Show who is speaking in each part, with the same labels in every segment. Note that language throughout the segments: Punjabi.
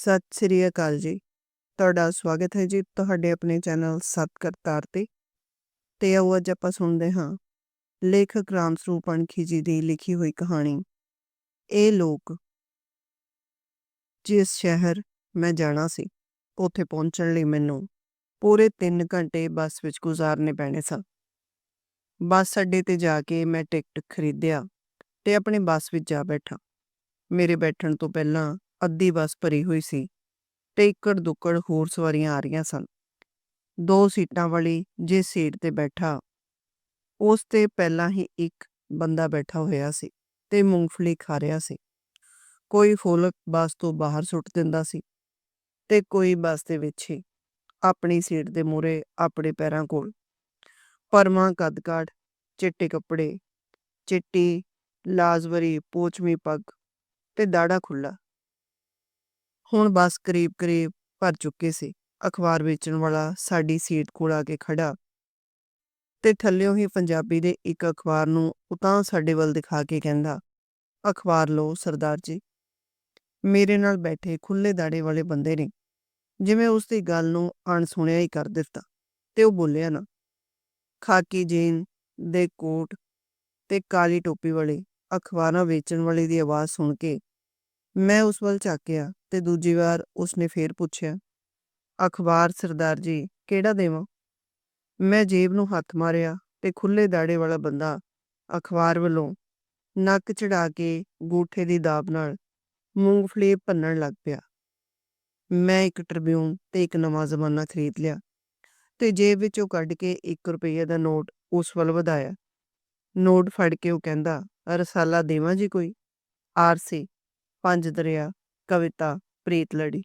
Speaker 1: ਸਤਿ ਸ੍ਰੀ ਅਕਾਲ ਜੀ। ਤੁਹਾਡਾ ਸਵਾਗਤ ਹੈ ਜੀ ਤੁਹਾਡੇ ਆਪਣੇ ਚੈਨਲ ਸਤ ਕਰਤਾਰ ਤੇ। ਤੇ ਆਓ ਅੱਜ ਆਪਾਂ ਸੁਣਦੇ ਹਾਂ ਲੇਖਕ ਰਾਮ ਸਰੂਪ ਅਣਖੀ ਜੀ ਦੀ ਲਿਖੀ ਹੋਈ ਕਹਾਣੀ, ਇਹ ਲੋਕ ਜਿਸ ਸ਼ਹਿਰ ਮੈਂ ਜਾਣਾ ਸੀ, ਉੱਥੇ ਪਹੁੰਚਣ ਲਈ ਮੈਨੂੰ ਪੂਰੇ 3 ਘੰਟੇ ਬੱਸ ਵਿੱਚ ਗੁਜ਼ਾਰਨੇ ਪੈਣੇ ਸਨ। ਬੱਸ ਅੱਡੇ ਤੇ ਜਾ ਕੇ ਮੈਂ ਟਿਕਟ ਖਰੀਦਿਆ ਤੇ ਆਪਣੇ ਬੱਸ ਵਿੱਚ ਜਾ ਬੈਠਾ। ਮੇਰੇ ਬੈਠਣ ਤੋਂ ਪਹਿਲਾਂ ਅੱਧੀ ਬੱਸ ਭਰੀ ਹੋਈ ਸੀ ਤੇ ਇੱਕੜ ਦੁੱਕੜ ਹੋਰ ਸਵਾਰੀਆਂ ਆ ਰਹੀਆਂ ਸਨ। ਦੋ ਸੀਟਾਂ ਵਾਲੀ ਜਿਸ ਸੀਟ ਤੇ ਬੈਠਾ, ਉਸ ਤੇ ਪਹਿਲਾਂ ਹੀ ਇੱਕ ਬੰਦਾ ਬੈਠਾ ਹੋਇਆ ਸੀ ਤੇ ਮੂੰਗਫਲੀ ਖਾ ਰਿਹਾ ਸੀ। ਕੋਈ ਫੋਲਕ ਬੱਸ ਤੋਂ ਬਾਹਰ ਸੁੱਟ ਦਿੰਦਾ ਸੀ ਤੇ ਕੋਈ ਬੱਸ ਦੇ ਵਿੱਚ ਹੀ ਆਪਣੀ ਸੀਟ ਦੇ ਮੂਹਰੇ ਆਪਣੇ ਪੈਰਾਂ ਕੋਲ ਪਰਮਾ ਕਦਕਾਠ, ਚਿੱਟੇ ਕੱਪੜੇ, ਚਿੱਟੀ ਲਾਜ਼ਵਰੀ ਪੋਚਮੀ ਪੱਗ ਤੇ ਦਾੜਾ ਖੁੱਲਾ ਹੁਣ ਬੱਸ ਕਰੀਬ-ਕਰੀਬ ਭਰ ਚੁੱਕੇ ਸੀ। ਅਖਬਾਰ ਵੇਚਣ ਵਾਲਾ ਸਾਡੀ ਸੀਟ ਕੋਲ ਆ ਕੇ ਖੜਾ ਤੇ ਥੱਲਿਓਂ ਹੀ ਪੰਜਾਬੀ ਦੇ ਇੱਕ ਅਖਬਾਰ ਨੂੰ ਉਤਾਂ ਸਾਡੇ ਵੱਲ ਦਿਖਾ ਕੇ ਕਹਿੰਦਾ, ਅਖਬਾਰ ਲਓ ਸਰਦਾਰ ਜੀ। ਮੇਰੇ ਨਾਲ ਬੈਠੇ ਖੁੱਲੇ ਦਾੜੇ ਵਾਲੇ ਬੰਦੇ ਨੇ। ਜਿਵੇਂ ਉਸ ਦੀ ਗੱਲ ਨੂੰ ਅਣਸੁਣਿਆ ਹੀ ਕਰ ਦਿੱਤਾ ਤੇ ਉਹ ਬੋਲਿਆ ਨਾ, ਖਾਕੀ ਜੀਨ ਦੇ ਕੋਟ ਤੇ ਕਾਲੀ ਟੋਪੀ ਵਾਲੇ ਅਖਬਾਰਾਂ ਵੇਚਣ ਵਾਲੇ ਦੀ ਆਵਾਜ਼ ਸੁਣ ਕੇ ਮੈਂ ਉਸ ਵੱਲ ਝਾਕਿਆ ਤੇ ਦੂਜੀ ਵਾਰ ਉਸਨੇ ਫੇਰ ਪੁੱਛਿਆ, ਅਖਬਾਰ ਸਰਦਾਰ ਜੀ, ਕਿਹੜਾ ਦੇਵਾਂ? ਮੈਂ ਜੇਬ ਨੂੰ ਹੱਥ ਮਾਰਿਆ ਤੇ ਖੁੱਲੇ ਦਾੜੇ ਵਾਲਾ ਬੰਦਾ ਅਖਬਾਰ ਵੱਲੋਂ ਨੱਕ ਚੜਾ ਕੇ ਗੂਠੇ ਦੀ ਦਾਬ ਨਾਲ ਮੂੰਗਫਲੀ ਭੰਨਣ ਲੱਗ ਪਿਆ। ਮੈਂ ਇੱਕ ਟ੍ਰਿਬਿਊਨ ਤੇ ਇੱਕ ਨਵਾਂ ਜ਼ਮਾਨਾ ਖਰੀਦ ਲਿਆ ਤੇ ਜੇਬ ਵਿੱਚੋਂ ਕੱਢ ਕੇ 1 ਰੁਪਏ ਦਾ ਨੋਟ ਉਸ ਵੱਲ ਵਧਾਇਆ। ਨੋਟ ਫੜ ਕੇ ਉਹ ਕਹਿੰਦਾ, ਰਸਾਲਾ ਦੇਵਾਂ ਜੀ ਕੋਈ? ਆਰਸੀ ਪੰਜ ਦਰਿਆ, ਕਵਿਤਾ, ਪ੍ਰੀਤ ਲੜੀ।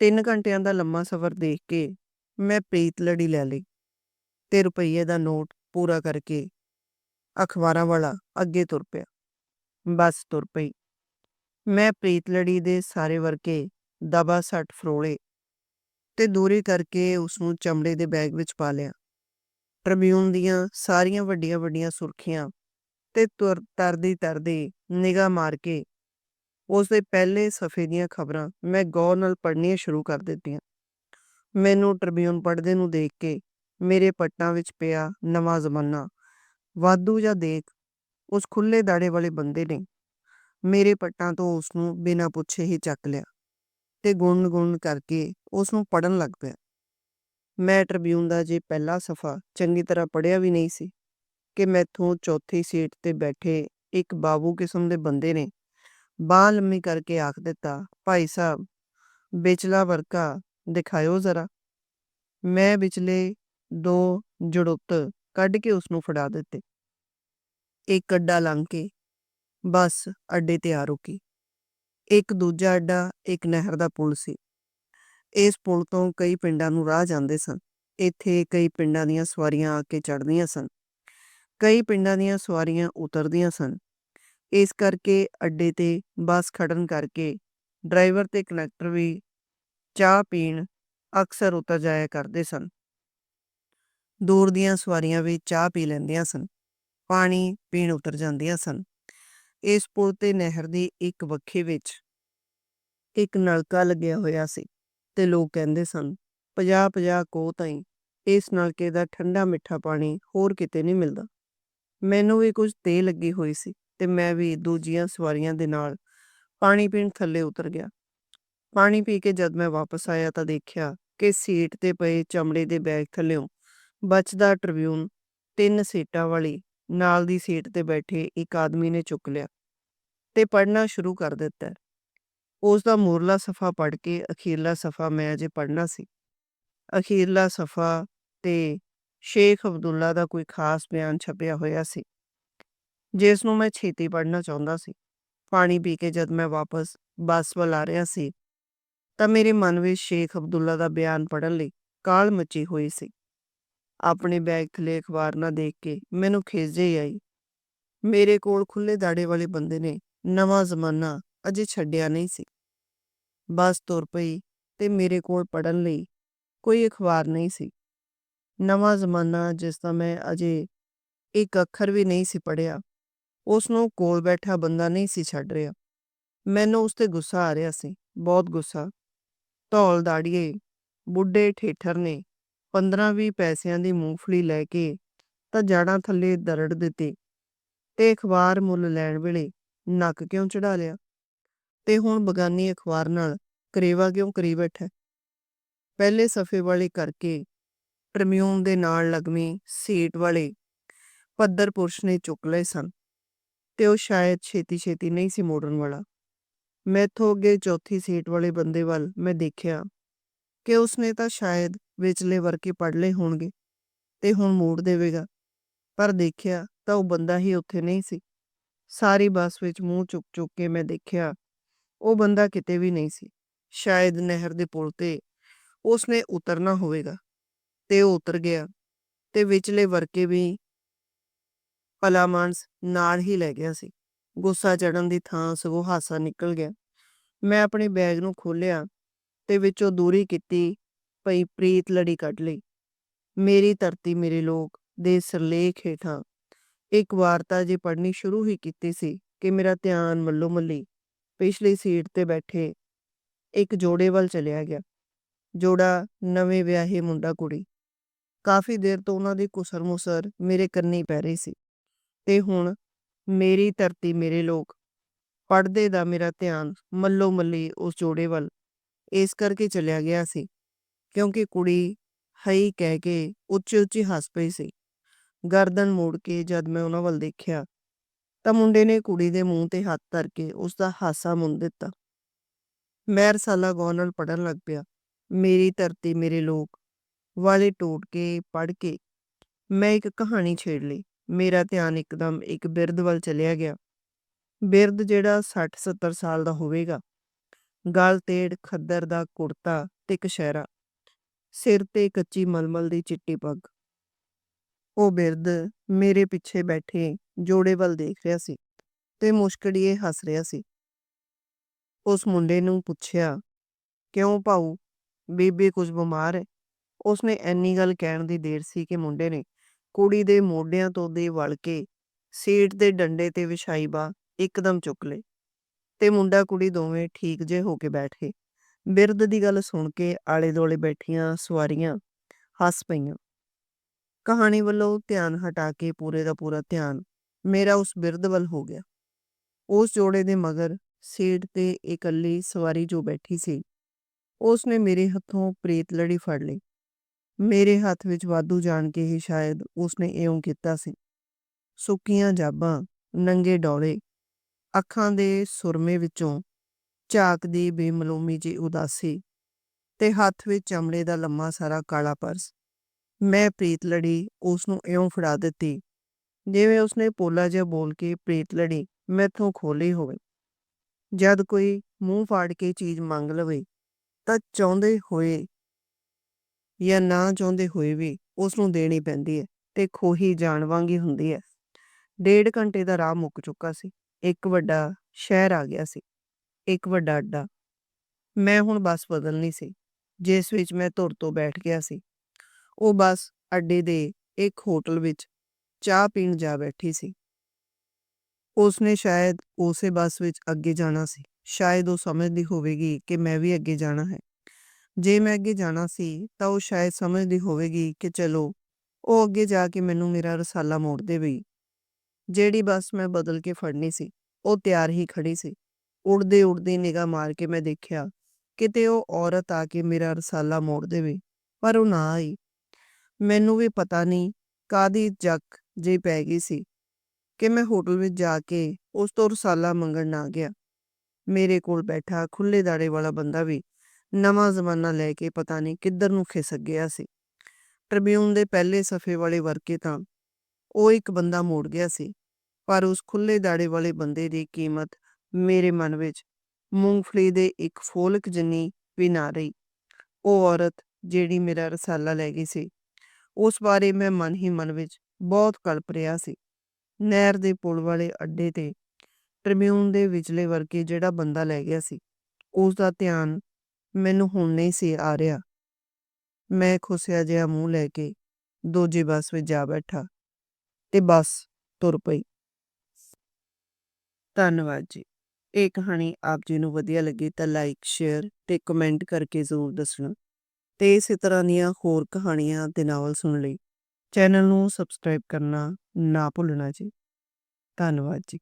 Speaker 1: 3 ਘੰਟਿਆਂ ਦਾ ਲੰਮਾ ਸਫ਼ਰ ਦੇਖ ਕੇ ਮੈਂ ਪ੍ਰੀਤ ਲੜੀ ਲੈ ਲਈ ਤੇ ਰੁਪਈਏ ਦਾ ਨੋਟ ਪੂਰਾ ਕਰਕੇ ਅਖਬਾਰਾਂ ਵਾਲਾ ਅੱਗੇ ਤੁਰ ਪਿਆ। ਬਸ ਤੁਰ ਪਈ। ਮੈਂ ਪ੍ਰੀਤ ਲੜੀ ਦੇ ਸਾਰੇ ਵਰਕੇ ਦਬਾ ਸੱਟ ਫਰੋਲੇ ਤੇ ਦੂਰੀ ਕਰਕੇ ਉਸ ਨੂੰ ਚਮੜੇ ਦੇ ਬੈਗ ਵਿੱਚ ਪਾ ਲਿਆ। ਟ੍ਰਿਬਿਊਨ ਦੀਆਂ ਸਾਰੀਆਂ ਵੱਡੀਆਂ ਵੱਡੀਆਂ ਸੁਰਖੀਆਂ ਤੇ ਤੁਰ ਤਰਦੀ ਤਰਦੀ ਨਿਗਾਹ ਮਾਰ ਕੇ ਉਸ ਦੇ ਪਹਿਲੇ ਸਫੇ ਦੀਆਂ ਖਬਰਾਂ ਮੈਂ ਗੌਰ ਨਾਲ ਪੜ੍ਹਨੀਆਂ ਸ਼ੁਰੂ ਕਰ ਦਿੱਤੀਆਂ। ਮੈਨੂੰ ਟ੍ਰਿਬਿਊਨ ਪੜ੍ਹਦੇ ਨੂੰ ਦੇਖ ਕੇ ਮੇਰੇ ਪੱਟਾਂ ਵਿੱਚ ਪਿਆ ਨਵਾਂ ਜ਼ਮਾਨਾ। ਵਾਧੂ ਜਾਂ ਦੇਖ, ਉਸ ਖੁੱਲੇ ਦਾੜੇ ਵਾਲੇ ਬੰਦੇ ਨੇ ਮੇਰੇ ਪੱਟਾਂ ਤੋਂ ਉਸ ਨੂੰ ਬਿਨਾਂ ਪੁੱਛੇ ਹੀ ਚੱਕ ਲਿਆ ਤੇ ਗੁੰਨ ਗੁੰਨ ਕਰਕੇ ਉਸ ਨੂੰ ਪੜਨ ਲੱਗ ਪਿਆ। ਮੈਂ ਟ੍ਰਿਬਿਊਨ ਦਾ ਜੇ ਪਹਿਲਾ ਸਫਾ ਚੰਗੀ ਤਰ੍ਹਾਂ ਪੜਿਆ ਵੀ ਨਹੀਂ ਸੀ ਕਿ ਮੈਥੋਂ ਚੌਥੀ ਸੀਟ ਤੇ ਬੈਠੇ ਇੱਕ ਬਾਬੂ ਕਿਸਮ ਦੇ ਬੰਦੇ ਨੇ ਬਾਹ ਲੰਮੀ ਕਰਕੇ ਆਖ ਦਿੱਤਾ, ਭਾਈ ਸਾਹਿਬ ਵਿਚਲਾ ਵਰਕਾ ਦਿਖਾਇਓ ਜ਼ਰਾ। ਮੈਂ ਵਿਚਲੇ ਦੋ ਜੜੁੱਤ ਕੱਢ ਕੇ ਉਸ ਨੂੰ ਫੜਾ ਦਿੱਤੇ। ਇੱਕ ਅੱਡਾ ਲੰਘ ਕੇ ਬਸ ਅੱਡੇ ਤੇ ਆ ਰੁਕੀ। ਇੱਕ ਦੂਜਾ ਅੱਡਾ ਇੱਕ ਨਹਿਰ ਦਾ ਪੁਲ ਸੀ। ਇਸ ਪੁਲ ਤੋਂ ਕਈ ਪਿੰਡਾਂ ਨੂੰ ਰਾਹ ਜਾਂਦੇ ਸਨ। ਇੱਥੇ ਕਈ ਪਿੰਡਾਂ ਦੀਆਂ ਸਵਾਰੀਆਂ ਆ ਕੇ ਚੜ੍ਹਦੀਆਂ ਸਨ। ਕਈ ਪਿੰਡਾਂ ਦੀਆਂ ਸਵਾਰੀਆਂ ਉਤਰਦੀਆਂ ਸਨ। ਇਸ ਕਰਕੇ ਅੱਡੇ ਤੇ ਬੱਸ ਖੜਨ ਕਰਕੇ ਡਰਾਈਵਰ ਤੇ ਕਨੈਕਟਰ ਵੀ ਚਾਹ ਪੀਣ ਅਕਸਰ ਉਤਰ ਜਾਇਆ ਕਰਦੇ ਸਨ। ਦੂਰ ਦੀਆਂ ਸਵਾਰੀਆਂ ਵੀ ਚਾਹ ਪੀ ਲੈਂਦੀਆਂ ਸਨ, ਪਾਣੀ ਪੀਣ ਉਤਰ ਜਾਂਦੀਆਂ ਸਨ। ਇਸ ਪੁਲ ਤੇ ਨਹਿਰ ਦੀ ਇੱਕ ਵੱਖੇ ਵਿੱਚ ਇੱਕ ਨਲਕਾ ਲੱਗਿਆ ਹੋਇਆ ਸੀ ਤੇ ਲੋਕ ਕਹਿੰਦੇ ਸਨ 50-50 ਕੋਹ ਤਾਈਂ ਇਸ ਨਲਕੇ ਦਾ ਠੰਡਾ ਮਿੱਠਾ ਪਾਣੀ ਹੋਰ ਕਿਤੇ ਨਹੀਂ ਮਿਲਦਾ। ਮੈਨੂੰ ਵੀ ਕੁਝ ਤੇ ਲੱਗੀ ਹੋਈ ਸੀ। ਤੇ ਮੈਂ ਵੀ ਦੂਜੀਆਂ ਸਵਾਰੀਆਂ ਦੇ ਨਾਲ ਪਾਣੀ ਪੀਣ ਥੱਲੇ ਉਤਰ ਗਿਆ। ਪਾਣੀ ਪੀ ਕੇ ਜਦ ਮੈਂ ਵਾਪਸ ਆਇਆ ਤਾਂ ਦੇਖਿਆ ਕਿ ਸੀਟ ਤੇ ਪਏ ਚਮੜੇ ਦੇ ਬੈਗ ਥੱਲਿਓਂ ਬਚਦਾ ਟ੍ਰਿਬਿਊਨ ਤਿੰਨ ਸੀਟਾਂ ਵਾਲੀ ਨਾਲ ਦੀ ਸੀਟ ਤੇ ਬੈਠੇ ਇੱਕ ਆਦਮੀ ਨੇ ਚੁੱਕ ਲਿਆ ਤੇ ਪੜ੍ਹਨਾ ਸ਼ੁਰੂ ਕਰ ਦਿੱਤਾ। ਉਸ ਦਾ ਮੂਰਲਾ ਸਫਾ ਪੜ੍ਹ ਕੇ ਅਖੀਰਲਾ ਸਫਾ ਮੈਂ ਅਜੇ ਪੜ੍ਹਨਾ ਸੀ। ਅਖੀਰਲਾ ਸਫਾ ਤੇ ਸ਼ੇਖ ਅਬਦੁੱਲਾ ਦਾ ਕੋਈ ਖਾਸ ਬਿਆਨ ਛਪਿਆ ਹੋਇਆ ਸੀ। ਜਿਸ ਨੂੰ ਮੈਂ ਛੇਤੀ ਪੜ੍ਹਨਾ ਚਾਹੁੰਦਾ ਸੀ। ਪਾਣੀ ਪੀ ਕੇ ਜਦ ਮੈਂ ਵਾਪਸ ਬੱਸ ਵੱਲ ਆ ਰਿਹਾ ਸੀ, ਤਾਂ ਮੇਰੇ ਮਨ ਵਿੱਚ ਸ਼ੇਖ ਅਬਦੁੱਲਾ ਦਾ ਬਿਆਨ ਪੜ੍ਹਨ ਲਈ ਕਾਲ ਮੱਚੀ ਹੋਈ ਸੀ। ਆਪਣੇ ਬੈਗ ਥਲੇ ਅਖਬਾਰ ਨਾ ਦੇਖ ਕੇ ਮੈਨੂੰ ਖੇਜੇ ਜਿਹੀ ਆਈ। ਮੇਰੇ ਕੋਲ ਖੁੱਲੇ ਦਾੜੇ ਵਾਲੇ ਬੰਦੇ ਨੇ ਨਵਾਂ ਜ਼ਮਾਨਾ ਅਜੇ ਛੱਡਿਆ ਨਹੀਂ ਸੀ। ਬਸ ਤੁਰ ਪਈ ਤੇ ਮੇਰੇ ਕੋਲ ਪੜਨ ਲਈ ਕੋਈ ਅਖਬਾਰ ਨਹੀਂ ਸੀ। ਨਵਾਂ ਜ਼ਮਾਨਾ ਜਿਸ ਦਾ ਮੈਂ ਅਜੇ ਇੱਕ ਅੱਖਰ ਵੀ ਨਹੀਂ ਸੀ ਪੜਿਆ ਉਸ ਨੂੰ ਕੋਲ ਬੈਠਾ ਬੰਦਾ ਨਹੀਂ ਸੀ ਛੱਡ ਰਿਹਾ ਮੈਨੂੰ ਉਸ ਤੇ ਗੁੱਸਾ ਆ ਰਿਹਾ ਸੀ, ਬਹੁਤ ਗੁੱਸਾ। ਧੌਲ ਦਾੜੀਏ, ਬੁੱਢੇ ਠੇਠਰ ਨੇ 15-20 ਪੈਸਿਆਂ ਦੀ ਮੂੰਗਫਲੀ ਲੈ ਕੇ ਤਾਂ ਜਾੜਾਂ ਥੱਲੇ ਦਰੜ ਦਿੱਤੀ ਤੇ ਅਖ਼ਬਾਰ ਮੁੱਲ ਲੈਣ ਵੇਲੇ ਨੱਕ ਕਿਉਂ ਚੜ੍ਹਾ ਲਿਆ ਤੇ ਹੁਣ ਬਗਾਨੀ ਅਖ਼ਬਾਰ ਨਾਲ ਕਰੇਵਾ ਕਿਉਂ ਕਰੀ ਬੈਠਾ? ਪਹਿਲੇ ਸਫ਼ੇ ਵਾਲੇ ਕਰਕੇ ਟ੍ਰਿਬਿਊਨ ਦੇ ਨਾਲ ਲਗਮੀ ਸੀਟ ਵਾਲੇ ਪੱਧਰ ਪੁਰਸ਼ ਨੇ ਚੁੱਕ ਲਏ ਸਨ ਤੇ ਉਹ ਸ਼ਾਇਦ ਛੇਤੀ-ਛੇਤੀ ਨਹੀਂ ਸੀ ਮੋੜਨ ਵਾਲਾ। ਮੈਥੋਂ ਅੱਗੇ ਚੌਥੀ ਸੀਟ ਵਾਲੇ ਬੰਦੇ ਵੱਲ ਮੈਂ ਦੇਖਿਆ ਕਿ ਉਸਨੇ ਤਾਂ ਸ਼ਾਇਦ ਵਿਚਲੇ ਵਰਕੇ ਪੜ੍ਹ ਲਏ ਹੋਣਗੇ ਤੇ ਹੁਣ ਮੋੜ ਦੇਵੇਗਾ, ਪਰ ਦੇਖਿਆ ਤਾਂ ਉਹ ਬੰਦਾ ਹੀ ਉੱਥੇ ਨਹੀਂ ਸੀ। ਸਾਰੀ ਬੱਸ ਵਿੱਚ ਮੂੰਹ ਚੁੱਕ-ਚੁੱਕ ਕੇ ਮੈਂ ਦੇਖਿਆ, ਉਹ ਬੰਦਾ ਕਿਤੇ ਵੀ ਨਹੀਂ ਸੀ। ਸ਼ਾਇਦ ਨਹਿਰ ਦੇ ਪੁਲ ਤੇ ਉਸਨੇ ਉਤਰਨਾ ਹੋਵੇਗਾ ਤੇ ਉਹ ਉਤਰ ਗਿਆ ਤੇ ਵਿਚਲੇ ਵਰਕੇ ਵੀ ਭਲਾ ਭਲਾਮਾਣਸ ਨਾਲ ਹੀ ਲੈ ਗਿਆ ਸੀ। ਗੁੱਸਾ ਚੜਨ ਦੀ ਥਾਂ ਸਗੋਂ ਹਾਸਾ ਨਿਕਲ ਗਿਆ। ਮੈਂ ਆਪਣੇ ਬੈਗ ਨੂੰ ਖੋਲ੍ਹਿਆ ਤੇ ਵਿੱਚੋਂ ਦੂਰੀ ਕੀਤੀ ਪਈ ਪ੍ਰੀਤ ਲੜੀ ਕੱਢ ਲਈ। ਮੇਰੀ ਧਰਤੀ ਮੇਰੇ ਲੋਕ ਦੇ ਸਿਰਲੇਖ ਹੇਠਾਂ ਇੱਕ ਵਾਰਤਾ ਜੇ ਪੜ੍ਹਨੀ ਸ਼ੁਰੂ ਹੀ ਕੀਤੀ ਸੀ ਕਿ ਮੇਰਾ ਧਿਆਨ ਮੱਲੋ-ਮੱਲੀ ਪਿਛਲੀ ਸੀਟ ਤੇ ਬੈਠੇ ਇੱਕ ਜੋੜੇ ਵੱਲ ਚਲਿਆ ਗਿਆ। ਜੋੜਾ ਨਵੇਂ ਵਿਆਹੇ ਮੁੰਡਾ-ਕੁੜੀ। ਕਾਫ਼ੀ ਦੇਰ ਤੋਂ ਉਹਨਾਂ ਦੀ ਘੁਸਰ-ਮੁਸਰ ਮੇਰੇ ਕੰਨੀਂ ਪੈ ਰਹੀ ਸੀ ਤੇ ਹੁਣ ਮੇਰੀ ਧਰਤੀ ਮੇਰੇ ਲੋਕ ਪੜ੍ਹਦੇ ਦਾ ਮੇਰਾ ਧਿਆਨ ਮੱਲੋ-ਮੱਲੀ ਉਸ ਜੋੜੇ ਵੱਲ ਇਸ ਕਰਕੇ ਚਲਿਆ ਗਿਆ ਸੀ, ਕਿਉਂਕਿ ਕੁੜੀ ਹਈ ਕਹਿ ਕੇ ਉੱਚੀ-ਉੱਚੀ ਹੱਸ ਪਈ ਸੀ। ਗਰਦਨ ਮੋੜ ਕੇ ਜਦ ਮੈਂ ਉਹਨਾਂ ਵੱਲ ਦੇਖਿਆ, ਤਾਂ ਮੁੰਡੇ ਨੇ ਕੁੜੀ ਦੇ ਮੂੰਹ ਤੇ ਹੱਥ ਧਰ ਕੇ ਉਸਦਾ ਹਾਸਾ ਮੁੰਨ ਦਿੱਤਾ। ਮੈਂ ਰਸਾਲਾ ਗੌਰ ਨਾਲ ਪੜ੍ਹਨ ਲੱਗ ਪਿਆ। ਮੇਰੀ ਧਰਤੀ ਮੇਰੇ ਲੋਕ ਵਾਲੇ ਟੋਟ ਕੇ ਪੜ੍ਹ ਕੇ ਮੈਂ ਇੱਕ ਕਹਾਣੀ ਛੇੜ ਲਈ। ਮੇਰਾ ਧਿਆਨ ਇੱਕਦਮ ਇੱਕ ਬਿਰਧ ਵੱਲ ਚਲਿਆ ਗਿਆ। ਬਿਰਧ ਜਿਹੜਾ 60-70 ਸਾਲ ਦਾ ਹੋਵੇਗਾ। ਗਲ ਤੇੜ ਖੱਦਰ ਦਾ ਕੁੜਤਾ ਤੇ ਕਛਹਿਰਾ। ਸਿਰ ਤੇ ਕੱਚੀ ਮਲਮਲ ਦੀ ਚਿੱਟੀ ਪੱਗ। ਉਹ ਬਿਰਧ ਮੇਰੇ ਪਿੱਛੇ ਬੈਠੇ ਜੋੜੇ ਵੱਲ ਦੇਖ ਰਿਹਾ ਸੀ ਤੇ ਮੁਸ਼ਕੜੀਏ ਹੱਸ ਰਿਹਾ ਸੀ। ਉਸ ਮੁੰਡੇ ਨੂੰ ਪੁੱਛਿਆ, ਕਿਉਂ ਭਾਊ, ਬੀਬੀ ਕੁਝ ਬਿਮਾਰ ਹੈ? ਉਸਨੇ ਐਨੀ ਗੱਲ ਕਹਿਣ ਦੀ ਦੇਰ ਸੀ ਕਿ ਮੁੰਡੇ ਨੇ ਕੁੜੀ ਦੇ ਮੋਢਿਆਂ ਤੋਂ ਦੇ ਵਲ ਕੇ ਸੀਟ ਦੇ ਡੰਡੇ ਤੇ ਵਿਛਾਈ ਬਾਂਹ ਇੱਕਦਮ ਚੁੱਕ ਲਈ ਤੇ ਮੁੰਡਾ-ਕੁੜੀ ਦੋਵੇਂ ਠੀਕ ਜਿਹੇ ਹੋ ਕੇ ਬੈਠੇ ਬਿਰਦ ਦੀ ਗੱਲ ਸੁਣ ਕੇ ਆਲੇ-ਦੁਆਲੇ ਬੈਠੀਆਂ ਸਵਾਰੀਆਂ ਹੱਸ ਪਈਆਂ। ਕਹਾਣੀ ਵੱਲੋਂ ਧਿਆਨ ਹਟਾ ਕੇ ਪੂਰੇ ਦਾ ਪੂਰਾ ਧਿਆਨ ਮੇਰਾ ਉਸ ਬਿਰਦ ਵੱਲ ਹੋ ਗਿਆ। ਉਸ ਜੋੜੇ ਦੇ ਮਗਰ ਸੀਟ ਤੇ ਇਕੱਲੀ ਸਵਾਰੀ ਜੋ ਬੈਠੀ ਸੀ, ਉਸਨੇ ਮੇਰੇ ਹੱਥੋਂ ਪ੍ਰੀਤ ਲੜੀ ਫੜ ਲਈ। ਮੇਰੇ ਹੱਥ ਵਿੱਚ ਵਾਧੂ ਜਾਣ ਕੇ ਹੀ ਸ਼ਾਇਦ ਉਸਨੇ ਇਉਂ ਕੀਤਾ ਸੀ। ਸੁੱਕੀਆਂ ਜਾਬਾਂ, ਨੰਗੇ ਡੌਲੇ, ਅੱਖਾਂ ਦੇ ਸੁਰਮੇ ਵਿੱਚੋਂ ਝਾਕਦੀ ਬੇਮਲੂਮੀ ਜਿਹੀ ਉਦਾਸੀ ਤੇ ਹੱਥ ਵਿੱਚ ਚਮੜੇ ਦਾ ਲੰਮਾ ਸਾਰਾ ਕਾਲਾ ਪਰਸ। ਮੈਂ ਪ੍ਰੀਤ ਲੜੀ ਉਸਨੂੰ ਇਉਂ ਫੜਾ ਦਿੱਤੀ ਜਿਵੇਂ ਉਸਨੇ ਪੋਲਾ ਜਿਹਾ ਬੋਲ ਕੇ ਪ੍ਰੀਤ ਲੜੀ ਮੈਥੋਂ ਖੋਹ ਲਈ ਹੋਵੇ। ਜਦ ਕੋਈ ਮੂੰਹ ਫਾੜ ਕੇ ਚੀਜ਼ ਮੰਗ ਲਵੇ ਤਾਂ ਚਾਹੁੰਦੇ ਹੋਏ ਜਾਂ ਨਾ ਚਾਹੁੰਦੇ ਹੋਏ ਵੀ ਉਸਨੂੰ ਦੇਣੀ ਪੈਂਦੀ ਹੈ ਤੇ ਖੋਹੀ ਜਾਣ ਵਾਂਗੀ ਹੁੰਦੀ ਹੈ। ਡੇਢ ਘੰਟੇ ਦਾ ਰਾਹ ਮੁੱਕ ਚੁੱਕਾ ਸੀ। ਇੱਕ ਵੱਡਾ ਸ਼ਹਿਰ ਆ ਗਿਆ ਸੀ। ਇੱਕ ਵੱਡਾ ਅੱਡਾ। ਮੈਂ ਹੁਣ ਬੱਸ ਬਦਲਣੀ ਸੀ, ਜਿਸ ਵਿੱਚ ਮੈਂ ਧੁਰ ਤੋਂ ਬੈਠ ਗਿਆ ਸੀ। ਉਹ ਬੱਸ ਅੱਡੇ ਦੇ ਇੱਕ ਹੋਟਲ ਵਿੱਚ ਚਾਹ ਪੀਣ ਜਾ ਬੈਠੀ ਸੀ। ਉਸਨੇ ਸ਼ਾਇਦ ਉਸੇ ਬੱਸ ਵਿੱਚ ਅੱਗੇ ਜਾਣਾ ਸੀ। ਸ਼ਾਇਦ ਉਹ ਸਮਝਦੀ ਹੋਵੇਗੀ ਕਿ ਮੈਂ ਵੀ ਅੱਗੇ ਜਾਣਾ ਹੈ। ਜੇ ਮੈਂ ਅੱਗੇ ਜਾਣਾ ਸੀ ਤਾਂ ਉਹ ਸ਼ਾਇਦ ਸਮਝਦੀ ਹੋਵੇਗੀ ਕਿ ਚਲੋ ਉਹ ਅੱਗੇ ਜਾ ਕੇ ਮੈਨੂੰ ਮੇਰਾ ਰਸਾਲਾ ਮੋੜ ਦੇਵੇ ਜਿਹੜੀ ਬੱਸ ਮੈਂ ਬਦਲ ਕੇ ਫੜਨੀ ਸੀ, ਉਹ ਤਿਆਰ ਹੀ ਖੜੀ ਸੀ। ਉੜਦੀ-ਉੜਦੀ ਨਿਗਾਹ ਮਾਰ ਕੇ ਮੈਂ ਦੇਖਿਆ ਕਿਤੇ ਉਹ ਔਰਤ ਆ ਕੇ ਮੇਰਾ ਰਸਾਲਾ ਮੋੜ ਦੇਵੇ, ਪਰ ਉਹ ਨਾ ਆਈ। ਮੈਨੂੰ ਵੀ ਪਤਾ ਨਹੀਂ ਕਾਹਦੀ ਜਕ ਜੇ ਪੈ ਗਈ ਸੀ ਕਿ ਮੈਂ ਹੋਟਲ ਵਿੱਚ ਜਾ ਕੇ ਉਸ ਤੋਂ ਰਸਾਲਾ ਮੰਗਣ ਨਾ ਗਿਆ। ਮੇਰੇ ਕੋਲ ਬੈਠਾ ਖੁੱਲੇ ਦਾੜੇ ਵਾਲਾ ਬੰਦਾ ਵੀ ਨਵਾਂ ਜ਼ਮਾਨਾ ਲੈ ਕੇ ਪਤਾ ਨਹੀਂ ਕਿੱਧਰ ਨੂੰ ਖਿਸਕ ਗਿਆ ਸੀ। ਟ੍ਰਿਬਿਊਨ ਦੇ ਪਹਿਲੇ ਸਫ਼ੇ ਵਾਲੇ ਵਰਕੇ ਤਾਂ ਉਹ ਇੱਕ ਬੰਦਾ ਮੋੜ ਗਿਆ ਸੀ, ਪਰ ਉਸ ਖੁੱਲੇ ਦਾੜੇ ਵਾਲੇ ਬੰਦੇ ਦੀ ਕੀਮਤ ਮੇਰੇ ਮਨ ਵਿੱਚ ਮੂੰਗਫਲੀ ਦੇ ਇੱਕ ਫੋਲਕ ਜਿੰਨੀ ਵੀ ਨਾ ਰਹੀ। ਉਹ ਔਰਤ ਜਿਹੜੀ ਮੇਰਾ ਰਸਾਲਾ ਲੈ ਗਈ ਸੀ, ਉਸ ਬਾਰੇ ਮੈਂ ਮਨ ਹੀ ਮਨ ਵਿੱਚ ਬਹੁਤ ਕਲਪ ਰਿਹਾ ਸੀ। ਨਹਿਰ ਦੇ ਪੁਲ ਵਾਲੇ ਅੱਡੇ ਤੇ ਟ੍ਰਿਬਿਊਨ ਦੇ ਵਿਚਲੇ ਵਰਕੇ ਜਿਹੜਾ ਬੰਦਾ ਲੈ ਗਿਆ ਸੀ, ਉਸਦਾ ਧਿਆਨ ਮੈਨੂੰ ਹੁਣ ਨਹੀਂ ਸੀ ਆ ਰਿਹਾ। ਮੈਂ ਖੁਸਿਆ ਜਿਹਾ ਮੂੰਹ ਲੈ ਕੇ ਦੂਜੀ ਬੱਸ ਵਿੱਚ ਜਾ ਬੈਠਾ ਤੇ ਬੱਸ ਤੁਰ ਪਈ। ਧੰਨਵਾਦ ਜੀ। ਇਹ ਕਹਾਣੀ ਆਪ ਜੀ ਨੂੰ ਵਧੀਆ ਲੱਗੀ ਤਾਂ ਲਾਈਕ, ਸ਼ੇਅਰ ਤੇ ਕਮੈਂਟ ਕਰਕੇ ਜ਼ਰੂਰ ਦੱਸਣਾ ਤੇ ਇਸੇ ਤਰ੍ਹਾਂ ਦੀਆਂ ਹੋਰ ਕਹਾਣੀਆਂ ਤੇ ਨਾਵਲ ਸੁਣਨ ਲਈ ਚੈਨਲ ਨੂੰ ਸਬਸਕ੍ਰਾਈਬ ਕਰਨਾ ਨਾ ਭੁੱਲਣਾ ਜੀ। ਧੰਨਵਾਦ ਜੀ।